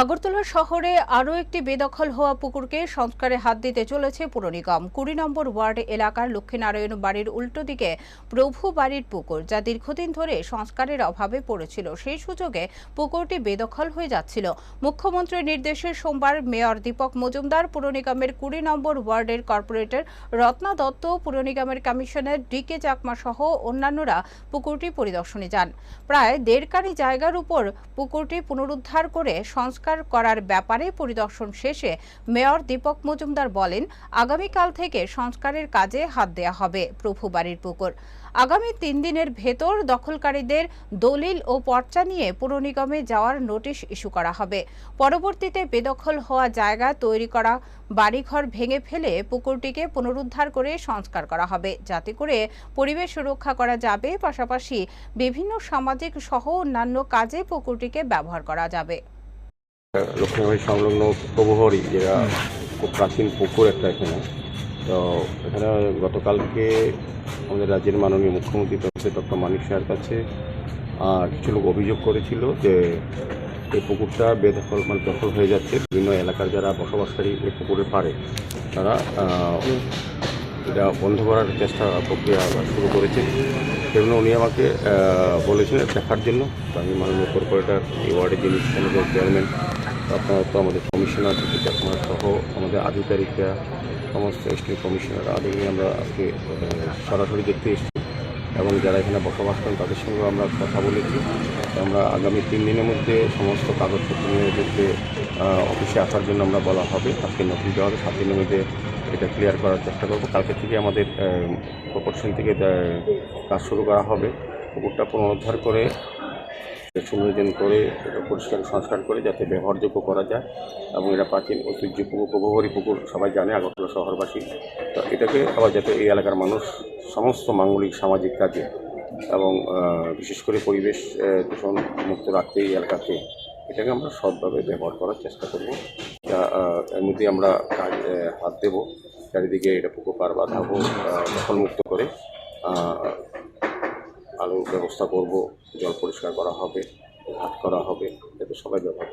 আগরতলা শহরে আরও একটি বেদখল হওয়া পুকুরকে সংস্কারে হাত দিতে চলেছে পুর নিগম। কুড়ি নম্বর ওয়ার্ড এলাকার লক্ষ্মীনারায়ণ বাড়ির উল্টো দিকে প্রভু বাড়ির পুকুর, যা দীর্ঘদিন ধরে সংস্কারের অভাবে পড়েছিল। সেই সুযোগে পুকুরটি বেদখল হয়ে যাচ্ছিল। মুখ্যমন্ত্রীর নির্দেশে সোমবার মেয়র দীপক মজুমদার, পুর নিগমের কুড়ি নম্বর ওয়ার্ডের কর্পোরেটর রত্না দত্ত, পুর নিগমের কমিশনার ডি কে চাকমা সহ অন্যান্যরা পুকুরটি পরিদর্শনে যান। প্রায় দেড় জায়গার উপর পুকুরটি পুনরুদ্ধার করে সংস্কার করার ব্যাপারে পরিদর্শন শেষে মেয়র দীপক মজুমদার বলেন, আগামীকাল থেকে সংস্কারের কাজে হাত দেওয়া হবে প্রভু বাড়ির পুকুর। আগামী তিন দিনের ভেতর দখলকারীদের দলিল ও পর্চা নিয়ে পুর নিগমে যাওয়ার নোটিশ ইস্যু করা হবে। পরবর্তীতে বেদখল হওয়া জায়গা তৈরি করা, বাড়িঘর ভেঙে ফেলে পুকুরটিকে পুনরুদ্ধার করে সংস্কার করা হবে, যাতে করে পরিবেশ রক্ষা করা যাবে। পাশাপাশি বিভিন্ন সামাজিক সহ অন্যান্য কাজে পুকুরটিকে ব্যবহার করা যাবে। লক্ষ্মীবাড়ি সংলগ্ন প্রভহরি যেটা খুব প্রাচীন পুকুর একটা এখানে। তো এখানে গতকালকে আমাদের রাজ্যের মাননীয় মুখ্যমন্ত্রী তথা ডক্টর মানিক শাহের কাছে আহ, কিছু লোক অভিযোগ করেছিল যে এই পুকুরটা বেদখল মানে দখল হয়ে যাচ্ছে। বিভিন্ন এলাকার যারা বসবাসকারী এই পুকুরের পাড়ে তারা এটা বন্ধ করার চেষ্টা প্রক্রিয়া শুরু করেছে। সেজন্য উনি আমাকে বলেছিলেন দেখার জন্য। আমি মাননীয় কর্পোরেটর এই ওয়ার্ডের যিনি চেয়ারম্যান আপনারা তো আমাদের কমিশনার আপনারা সহ আমাদের আধিকারিকরা সমস্ত স্টেট কমিশনার আদি আমরা আজকে সরাসরি দেখতে এসেছি। এবং যারা এখানে বসবাস করেন তাদের সঙ্গে আমরা কথা বলেছি। আমরা আগামী তিন দিনের মধ্যে সমস্ত কাগজপত্র নিয়ে আহ, অফিসে আসার জন্য আমরা বলা হবে। আজকে নোটিশ দেওয়া হবে সাত দিনের মধ্যে এটা ক্লিয়ার করার চেষ্টা করব। কালকে থেকে আমাদের প্রপোর্শন থেকে কাজ শুরু করা হবে। পুকুরটা পুনরুদ্ধার করে সুন্দরজন করে এটা পরিষ্কার সংস্কার করে যাতে ব্যবহারযোগ্য করা যায় এবং এটা প্রাচীন ঐতিহ্য পুকুর প্রভবরী পুকুর, সবাই জানে আগরতলা শহরবাসী। তো এটাকে আবার যাতে এই এলাকার মানুষ সমস্ত মাঙ্গলিক সামাজিক কাজে এবং বিশেষ করে পরিবেশ দূষণ মুক্ত রাখতে এই এলাকাকে, এটাকে আমরা সৎভাবে ব্যবহার করার চেষ্টা করব। যা এর মধ্যে আমরা কাজ হাত দেব, চারিদিকে এটা পুকুর পার বাঁধাবো দখলমুক্ত করে ব্যবস্থা করব জল পরিষ্কার করা হবে ঘাট করা হবে যাতে সবাই ব্যবহার